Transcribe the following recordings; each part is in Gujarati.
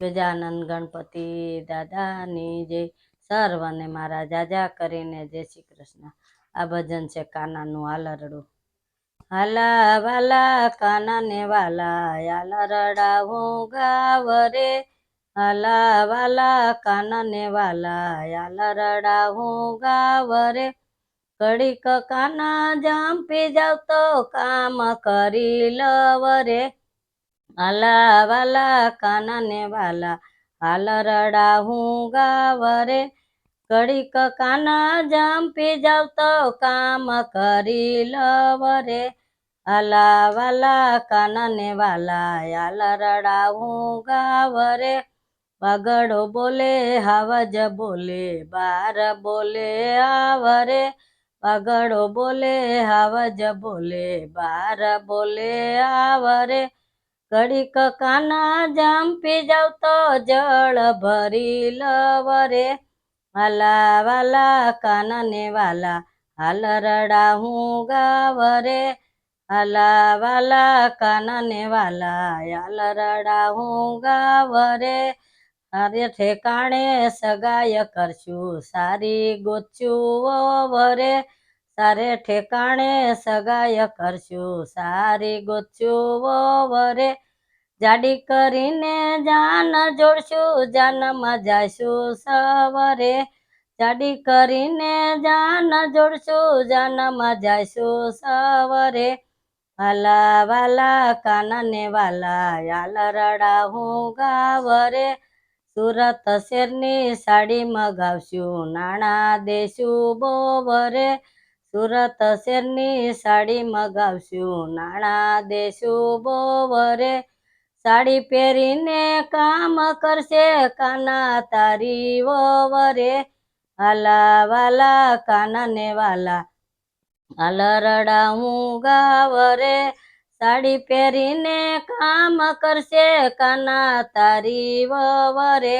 ગજાનંદ ગણપતિ દાદાની જય સર્વને મારા જાજા કરીને જય શ્રી કૃષ્ણ. આ ભજન છે કાનાનું આલરડું હાલા વાલા, કાનાને વાલા આલરડા હું ગાવ હાલા વાલા, કાનાને વાલા આલરડા હું ગાવ રે કડીક કાના જામ પી જાવ તો કામ કરી લવ રે આલા વાલા, કાનાને વાલા. હાલ રડા હું ગાવરે કડીક કાના જંપી જાવ તો કામ કરી લવરે. આલા વાલા, કાનાને વાલા હાલ રડા હું ગાવરે. વાગડો બોલે, હાવજ બોલે, બાર બોલે આવરે. વાગડો બોલે, હાવજ બોલે, બાર બોલે આવરે. ઘડીક કાના જંપી જાવ તો જળ ભરી લવરે હાલા વાલા કાનને વાલા, હાલ રડા હું ગાવરે હાલા વાલા કાનને વાલા, હાલ રડા હું ગાવરે અરે ઠેકાણે સગાય કરશું, સારી ગોચ્યું વરે સારે ઠેકાણે સગાય કરશું. સારી ગોચ્યું વરે જાડી કરીને જાન જોડશું, જાનમાં જાશું સવરે. જાડી કરીને જાન જોડશું, જાનમાં જાશું સવરે. વાલા વાલા કાનને વાલા, યાલ રડા હું ગાવરે. સુરત શેરની સાડી મગાવશું નાણા દેશું બોવરે. સુરત શેરની સાડી મગાવશું. નાણા દેશું બોવરે. સાડી પહેરીને કામ કરશે કાના તારી વરે હાલા વાલા, કાનને વાલા. હાલ રડા હું ગાવરે. સાડી પહેરીને કામ કરશે કાના તારી વરે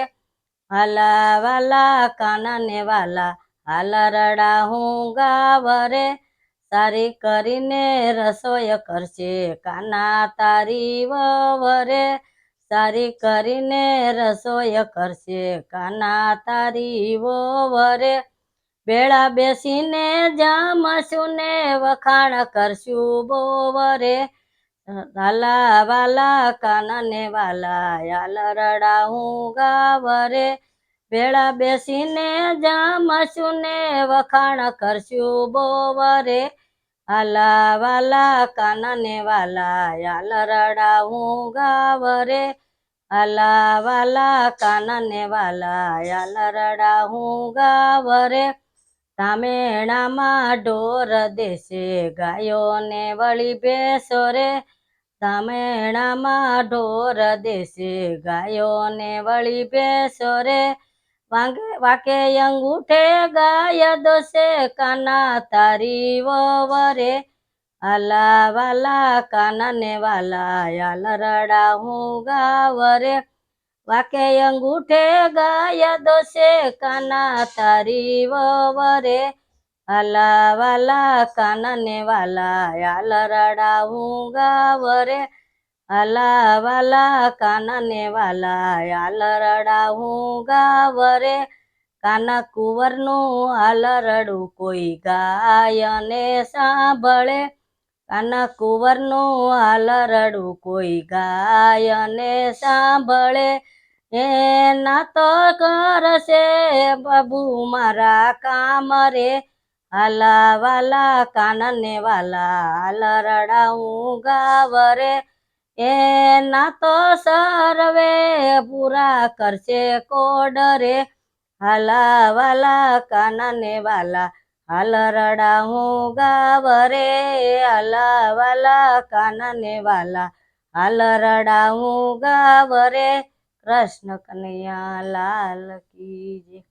હાલા વાલા, કાનને વાલા. હાલ રડા હું ગાવરે, સારી કરીને રસોઈ કરશે. કાના તારી વરે સારી કરીને રસોઈ કરશે. કાના તારી વરે બેળા બેસીને જમશું ને વખાણ કરશું બોવરે. વાલા વાલા, કાનને વાલા યાલ રડા હું ગાવરે ભેળા બેસીને જામશું ને વખાણ કરશું બોવરે. આલા વાલા કાનને વાલા યાલ રડા હું ગાવરે. આલા વાલા કાનને વાલા યાલ રડા હું ગાવરે. તામેણામાં ઢોર દેશે ગાયોને વળી બેસો રે તામેણામાં ઢોર દેશે ગાયોને વળી બેસો રે વાકે અંગૂઠે ગાય દોષે કાના તારી વરે આલા વાલા, કાનને વાલા યાલ રડા હું ગાવરે. વાકે અંગૂઠે ગાય દોષે કાના તારી વરે આલા વાલા, કાનને વાલા યાલ રડા હું ગાવરે. આલા વાલા, કાનને વાલા યાલ રડા ગાવરે. કાના કુંવરનું હાલ રડું કોઈ ગાયને સાંભળે. કાના કુંવરનું હાલ રડું કોઈ ગાયને સાંભળે. એના તો કરશે બાબુ મારા કામ રે. હાલા વાલા, કાનને વાલા હાલ રડાવું એના તો સર્વે પૂરા કરશે કોડરે. હાલા વાલા કાનને વાલા, હાલ રડાવું ગાવરે. હાલા વાલા કાનને વાલા, હાલ રડાવું ગાવરે. કૃષ્ણ કનૈયા લાલ કી